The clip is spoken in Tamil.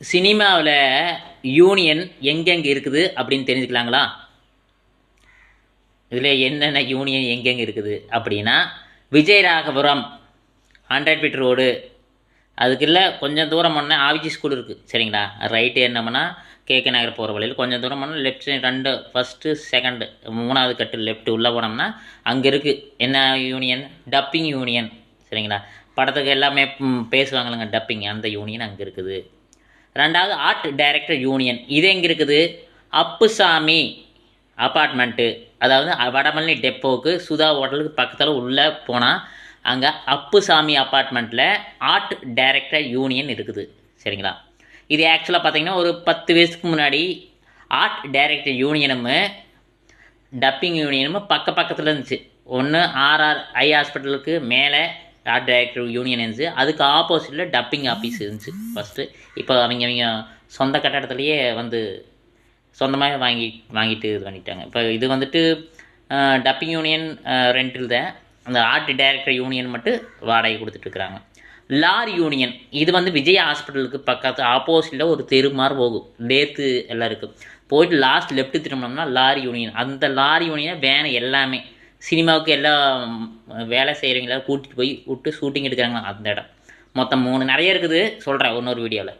சினிமாவில் யூனியன் எங்கெங்கே இருக்குது அப்படின்னு தெரிஞ்சுக்கலாங்களா? இதில் என்னென்ன யூனியன் எங்கெங்கே இருக்குது அப்படின்னா விஜயராகபுரம் ஹண்ட்ரட் மீட்டர் ரோடு அதுக்குள்ள கொஞ்சம் தூரம் பண்ணால் ஆவிஜி ஸ்கூல் இருக்குது சரிங்களா? ரைட்டு என்னம்னா கேகே நகர் போகிற வழியில் கொஞ்சம் தூரம் போனால் லெஃப்ட் சைடு ரெண்டு ஃபஸ்ட்டு செகண்டு மூணாவது கட்டு லெஃப்ட் உள்ளே போனோம்னா அங்கே இருக்குது என்ன யூனியன் டப்பிங் யூனியன் சரிங்களா? படத்துக்கு எல்லாமே பேசுவாங்களுங்க டப்பிங் அந்த யூனியன் அங்கே இருக்குது. ரெண்டாவது ஆர்ட் டைரக்டர் யூனியன் இது எங்கே இருக்குது? அப்புசாமி அப்பார்ட்மெண்ட்டு அதாவது வடமல்லி டெப்போவுக்கு சுதா ஹோட்டலுக்கு பக்கத்தில் உள்ளே போனால் அங்கே அப்புசாமி அப்பார்ட்மெண்ட்டில் ஆர்ட் டைரக்டர் யூனியன் இருக்குது. சரிங்களா? இது ஆக்சுவலாக பார்த்தீங்கன்னா ஒரு பத்து வயசுக்கு முன்னாடி ஆர்ட் டைரக்டர் யூனியனும் டப்பிங் யூனியனும் பக்க பக்கத்தில் இருந்துச்சு. ஒன்று ஆர்ஆர் ஐ ஹாஸ்பிட்டலுக்கு மேலே ஆர்ட் டைரக்டர் யூனியன் இருந்துச்சு அதுக்கு ஆப்போசிட்டில் டப்பிங் ஆஃபீஸ் இருந்துச்சு ஃபஸ்ட்டு இப்போ அவங்க அவங்க சொந்த கட்டடத்துலேயே வந்து சொந்தமாக வாங்கி வாங்கிட்டு இது பண்ணிட்டாங்க. இப்போ இது வந்துட்டு டப்பிங் யூனியன் ரெண்டில் தான். அந்த ஆர்ட் டைரக்டர் யூனியன் மட்டும் வாடகை கொடுத்துட்ருக்குறாங்க லார் யூனியன் இது வந்து விஜய் ஹாஸ்பிட்டலுக்கு பக்கத்து ஆப்போசிட்டில் ஒரு தெரு மாதிரி போகும். லேத்து எல்லாம் இருக்குது போயிட்டு லாஸ்ட் லெஃப்ட்டு திரும்பினோம்னா லாரி யூனியன் அந்த லாரி யூனியன் வேன் எல்லாமே சினிமாவுக்கு எல்லாம் வேலை செய்கிறவங்கள கூட்டிகிட்டு போய் விட்டு ஷூட்டிங் எடுக்கிறாங்க அந்த இடம். மொத்தம் மூணு நிறைய இருக்குது. சொல்கிறேன் இன்னொரு வீடியோவில்